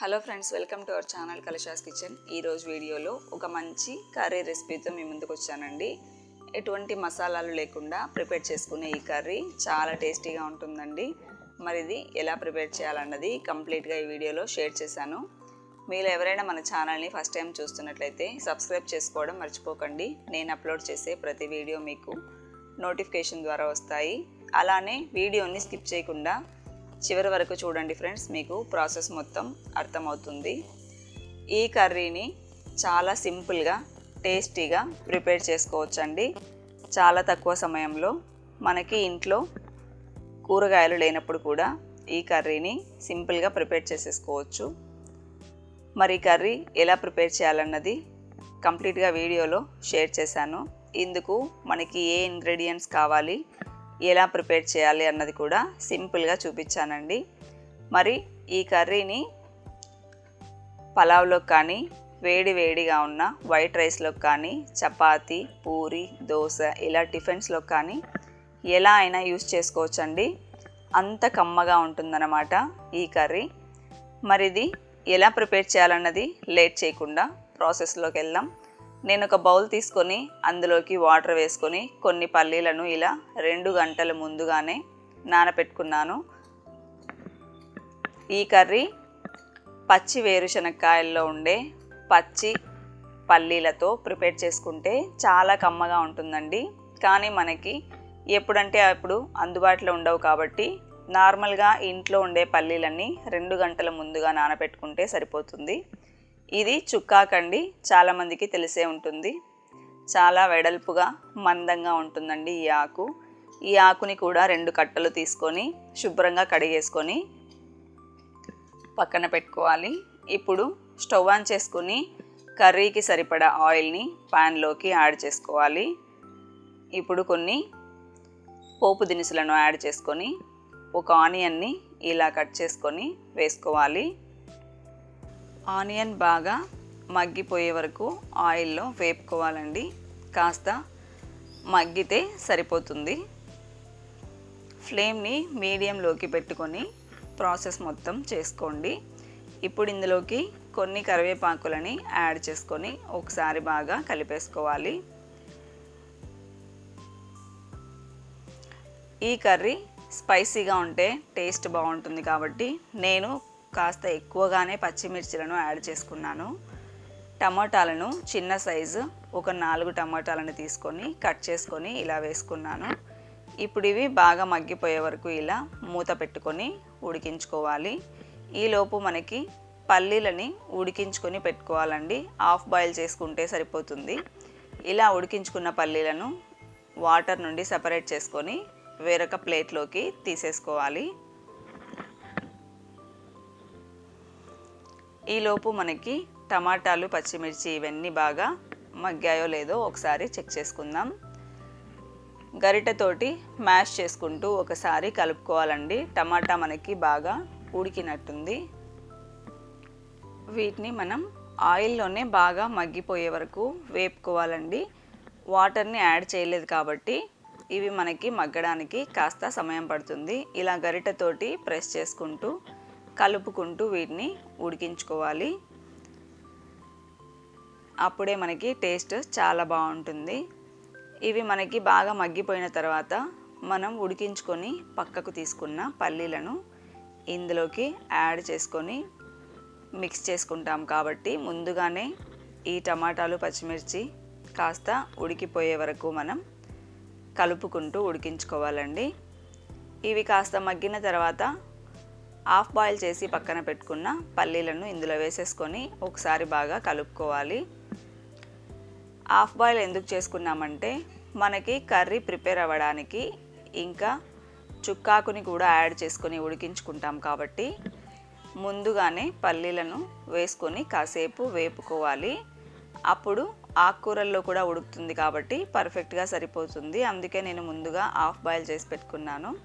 Hello friends welcome to our channel Kalasha's Kitchen. ఈరోజు వీడియోలో ఒక మంచి కర్రీ రెసిపీతో మీ ముందుకు వచ్చానండి. ఎటువంటి మసాలాలు లేకుండా ప్రిపేర్ చేసుకునే ఈ కర్రీ చాలా టేస్టీగా ఉంటుందండి. మరి ఇది ఎలా ప్రిపేర్ చేయాలన్నది కంప్లీట్గా ఈ వీడియోలో షేర్ చేశాను. మీరు ఎవరైనా మన ఛానల్ని ఫస్ట్ టైం చూస్తున్నట్లయితే సబ్స్క్రైబ్ చేసుకోవడం మర్చిపోకండి. నేను అప్లోడ్ చేసే ప్రతి వీడియో మీకు నోటిఫికేషన్ ద్వారా వస్తాయి. అలానే వీడియోని స్కిప్ చేయకుండా చివరి వరకు చూడండి ఫ్రెండ్స్ మీకు ప్రాసెస్ మొత్తం అర్థమవుతుంది. ఈ కర్రీని చాలా సింపుల్గా టేస్టీగా ప్రిపేర్ చేసుకోవచ్చండి. చాలా తక్కువ సమయంలో మనకి ఇంట్లో కూరగాయలు లేనప్పుడు కూడా ఈ కర్రీని సింపుల్గా ప్రిపేర్ చేసేసుకోవచ్చు. మరి కర్రీ ఎలా ప్రిపేర్ చేయాలన్నది కంప్లీట్గా వీడియోలో షేర్ చేశాను. ఇందుకు మనకి ఏ ఇంగ్రీడియంట్స్ కావాలి ఎలా ప్రిపేర్ చేయాలి అన్నది కూడా సింపుల్గా చూపించానండి. మరి ఈ కర్రీని పలావ్లోకి కానీ వేడి వేడిగా ఉన్న వైట్ రైస్లో కానీ చపాతి పూరి దోశ ఇలా టిఫిన్స్లో కానీ ఎలా అయినా యూస్ చేసుకోవచ్చండి. అంత కమ్మగా ఉంటుందన్నమాట ఈ కర్రీ. మరి ఇది ఎలా ప్రిపేర్ చేయాలన్నది లేట్ చేయకుండా ప్రాసెస్లోకి వెళ్దాం. నేను ఒక బౌల్ తీసుకొని అందులోకి వాటర్ వేసుకొని కొన్ని పల్లీలను ఇలా రెండు గంటల ముందుగానే నానపెట్టుకున్నాను. ఈ కర్రీ పచ్చి వేరుశనక్కాయల్లో ఉండే పచ్చి పల్లీలతో ప్రిపేర్ చేసుకుంటే చాలా కమ్మగా ఉంటుందండి. కానీ మనకి ఎప్పుడంటే అప్పుడు అందుబాటులో ఉండవు కాబట్టి నార్మల్గా ఇంట్లో ఉండే పల్లీలన్నీ రెండు గంటల ముందుగా నానబెట్టుకుంటే సరిపోతుంది. ఇది చుక్కాకండి. చాలామందికి తెలిసే ఉంటుంది. చాలా వెడల్పుగా మందంగా ఉంటుందండి ఈ ఆకు. ఈ ఆకుని కూడా రెండు కట్టలు తీసుకొని శుభ్రంగా కడిగేసుకొని పక్కన పెట్టుకోవాలి. ఇప్పుడు స్టవ్ ఆన్ చేసుకుని కర్రీకి సరిపడా ఆయిల్ని ప్యాన్లోకి యాడ్ చేసుకోవాలి. ఇప్పుడు కొన్ని పోపు దినుసులను యాడ్ చేసుకొని ఒక ఆనియన్ని ఇలా కట్ చేసుకొని వేసుకోవాలి. ఆనియన్ బాగా మగ్గిపోయే వరకు ఆయిల్లో వేపుకోవాలండి. కాస్త మగ్గితే సరిపోతుంది. ఫ్లేమ్ని మీడియంలోకి పెట్టుకొని ప్రాసెస్ మొత్తం చేసుకోండి. ఇప్పుడు ఇందులోకి కొన్ని కరివేపాకులని యాడ్ చేసుకొని ఒకసారి బాగా కలిపేసుకోవాలి. ఈ కర్రీ స్పైసీగా ఉంటే టేస్ట్ బాగుంటుంది కాబట్టి నేను కాస్త ఎక్కువగానే పచ్చిమిర్చిలను యాడ్ చేసుకున్నాను. టమాటాలను చిన్న సైజు ఒక నాలుగు టమాటాలను తీసుకొని కట్ చేసుకొని ఇలా వేసుకున్నాను. ఇప్పుడు ఇవి బాగా మగ్గిపోయే వరకు ఇలా మూత పెట్టుకొని ఉడికించుకోవాలి. ఈలోపు మనకి పల్లీలని ఉడికించుకొని పెట్టుకోవాలండి. హాఫ్ బాయిల్ చేసుకుంటే సరిపోతుంది. ఇలా ఉడికించుకున్న పల్లీలను వాటర్ నుండి సపరేట్ చేసుకొని వేరొక ప్లేట్లోకి తీసేసుకోవాలి. ఈలోపు మనకి టమాటాలు పచ్చిమిర్చి ఇవన్నీ బాగా మగ్గాయో లేదో ఒకసారి చెక్ చేసుకుందాం. గరిటెతోటి మ్యాష్ చేసుకుంటూ ఒకసారి కలుపుకోవాలండి. టమాటా మనకి బాగా ఉడికినట్టుంది. వీటిని మనం ఆయిల్లోనే బాగా మగ్గిపోయే వరకు వేపుకోవాలండి. వాటర్ని యాడ్ చేయలేదు కాబట్టి ఇవి మనకి మగ్గడానికి కాస్త సమయం పడుతుంది. ఇలా గరిటెతోటి ప్రెస్ చేసుకుంటూ కలుపుకుంటూ వీటిని ఉడికించుకోవాలి. అప్పుడే మనకి టేస్ట్ చాలా బాగుంటుంది. ఇవి మనకి బాగా మగ్గిపోయిన తర్వాత మనం ఉడికించుకొని పక్కకు తీసుకున్న పల్లీలను ఇందులోకి యాడ్ చేసుకొని మిక్స్ చేసుకుంటాం కాబట్టి ముందుగానే ఈ టమాటాలు పచ్చిమిర్చి కాస్త ఉడికిపోయే వరకు మనం కలుపుకుంటూ ఉడికించుకోవాలండి. ఇవి కాస్త మగ్గిన తర్వాత హాఫ్ బాయిల్ చేసి పక్కన పెట్టుకున్న పల్లీలను ఇందులో వేసేసుకొని ఒకసారి బాగా కలుపుకోవాలి. హాఫ్ బాయిల్ ఎందుకు చేసుకున్నామంటే మనకి కర్రీ ప్రిపేర్ అవ్వడానికి ఇంకా చుక్కాకుని కూడా యాడ్ చేసుకొని ఉడికించుకుంటాం కాబట్టి ముందుగానే పల్లీలను వేసుకొని కాసేపు వేపుకోవాలి. అప్పుడు ఆకుకూరల్లో కూడా ఉడుకుతుంది కాబట్టి పర్ఫెక్ట్గా సరిపోతుంది. అందుకే నేను ముందుగా హాఫ్ బాయిల్ చేసి పెట్టుకున్నాను.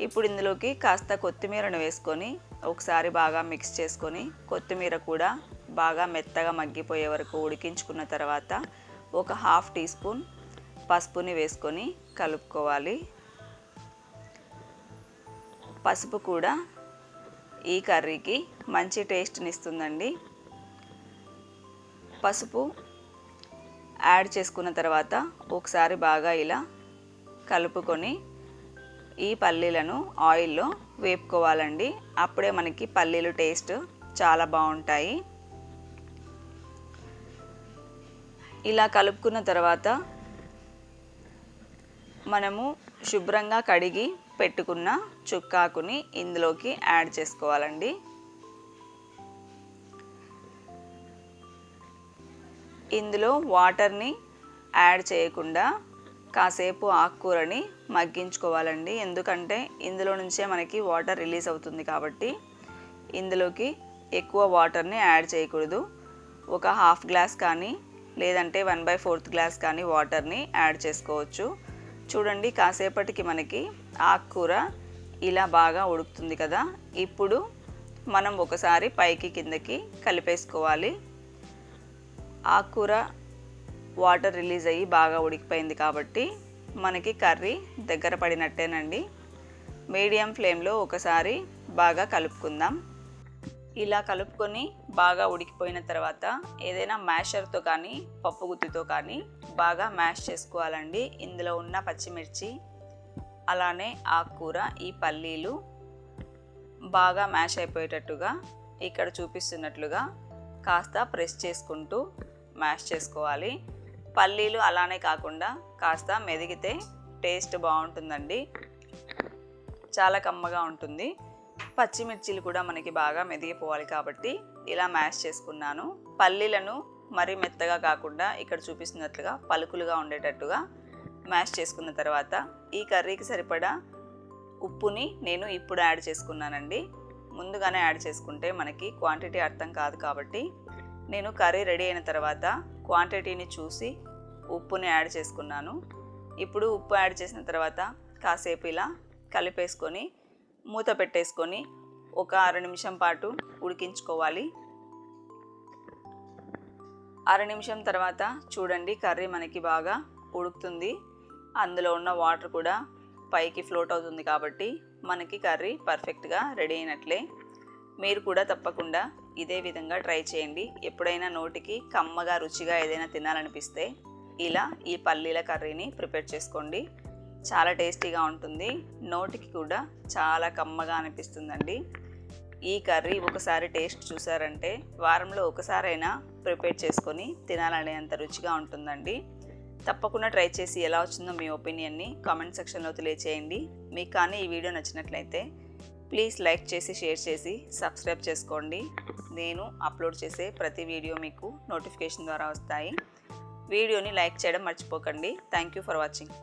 ఇప్పుడు ఇందులోకి కాస్త కొత్తిమీరను వేసుకొని ఒకసారి బాగా మిక్స్ చేసుకొని కొత్తిమీర కూడా బాగా మెత్తగా మగ్గిపోయే వరకు ఉడికించుకున్న తర్వాత ఒక హాఫ్ టీ స్పూన్ పసుపుని వేసుకొని కలుపుకోవాలి. పసుపు కూడా ఈ కర్రీకి మంచి టేస్ట్ని ఇస్తుందండి. పసుపు యాడ్ చేసుకున్న తర్వాత ఒకసారి బాగా ఇలా కలుపుకొని ఈ పల్లీలను ఆయిల్లో వేపుకోవాలండి. అప్పుడే మనకి పల్లీలు టేస్ట్ చాలా బాగుంటాయి. ఇలా కలుపుకున్న తర్వాత మనము శుభ్రంగా కడిగి పెట్టుకున్న చుక్కాకుని ఇందులోకి యాడ్ చేసుకోవాలండి. ఇందులో వాటర్ని యాడ్ చేయకుండా కాసేపు ఆకుకూరని మగ్గించుకోవాలండి. ఎందుకంటే ఇందులో నుంచే మనకి వాటర్ రిలీజ్ అవుతుంది కాబట్టి ఇందులోకి ఎక్కువ వాటర్ని యాడ్ చేయకూడదు. ఒక హాఫ్ గ్లాస్ కానీ లేదంటే వన్ బై ఫోర్త్ గ్లాస్ కానీ వాటర్ని యాడ్ చేసుకోవచ్చు. చూడండి కాసేపటికి మనకి ఆకుకూర ఇలా బాగా ఉడుకుతుంది కదా. ఇప్పుడు మనం ఒకసారి పైకి కిందకి కలిపేసుకోవాలి. ఆకుకూర వాటర్ రిలీజ్ అయ్యి బాగా ఉడికిపోయింది కాబట్టి మనకి కర్రీ దగ్గర పడినట్టేనండి. మీడియం ఫ్లేమ్లో ఒకసారి బాగా కలుపుకుందాం. ఇలా కలుపుకొని బాగా ఉడికిపోయిన తర్వాత ఏదైనా మ్యాషర్తో కానీ పప్పు గుత్తితో కానీ బాగా మ్యాష్ చేసుకోవాలండి. ఇందులో ఉన్న పచ్చిమిర్చి అలానే ఆకుకూర ఈ పల్లీలు బాగా మ్యాష్ అయిపోయేటట్టుగా ఇక్కడ చూపిస్తున్నట్లుగా కాస్త ప్రెస్ చేసుకుంటూ మ్యాష్ చేసుకోవాలి. పల్లీలు అలానే కాకుండా కాస్త మెదిగితే టేస్ట్ బాగుంటుందండి. చాలా కమ్మగా ఉంటుంది. పచ్చిమిర్చిలు కూడా మనకి బాగా మెదిగిపోవాలి కాబట్టి ఇలా మ్యాష్ చేసుకున్నాను. పల్లీలను మరీ మెత్తగా కాకుండా ఇక్కడ చూపిస్తున్నట్లుగా పలుకులుగా ఉండేటట్టుగా మ్యాష్ చేసుకున్న తర్వాత ఈ కర్రీకి సరిపడా ఉప్పుని నేను ఇప్పుడు యాడ్ చేసుకున్నానండి. ముందుగానే యాడ్ చేసుకుంటే మనకి క్వాంటిటీ అర్థం కాదు కాబట్టి నేను కర్రీ రెడీ అయిన తర్వాత క్వాంటిటీని చూసి ఉప్పుని యాడ్ చేసుకున్నాను. ఇప్పుడు ఉప్పు యాడ్ చేసిన తర్వాత కాసేపు ఇలా కలిపేసుకొని మూత పెట్టేసుకొని ఒక అర నిమిషం పాటు ఉడికించుకోవాలి. అర నిమిషం తర్వాత చూడండి కర్రీ మనకి బాగా ఉడుకుతుంది. అందులో ఉన్న వాటర్ కూడా పైకి ఫ్లోట్ అవుతుంది కాబట్టి మనకి కర్రీ పర్ఫెక్ట్గా రెడీ అయినట్లే. మీరు కూడా తప్పకుండా ఇదే విధంగా ట్రై చేయండి. ఎప్పుడైనా నోటికి కమ్మగా రుచిగా ఏదైనా తినాలనిపిస్తే ఇలా ఈ పల్లీల కర్రీని ప్రిపేర్ చేసుకోండి. చాలా టేస్టీగా ఉంటుంది. నోటికి కూడా చాలా కమ్మగా అనిపిస్తుందండి. ఈ కర్రీ ఒకసారి టేస్ట్ చూసారంటే వారంలో ఒకసారైనా ప్రిపేర్ చేసుకొని తినాలనేంత రుచిగా ఉంటుందండి. తప్పకుండా ట్రై చేసి ఎలా వచ్చిందో మీ ఒపీనియన్ని కామెంట్ సెక్షన్లో తెలియచేయండి. మీకు కానీ ఈ వీడియో నచ్చినట్లయితే ప్లీజ్ లైక్ చేసి షేర్ చేసి సబ్స్క్రైబ్ చేసుకోండి. నేను అప్లోడ్ చేసే ప్రతి వీడియో మీకు నోటిఫికేషన్ ద్వారా వస్తాయి. వీడియోని లైక్ చేయడం మర్చిపోకండి. Thank you for watching.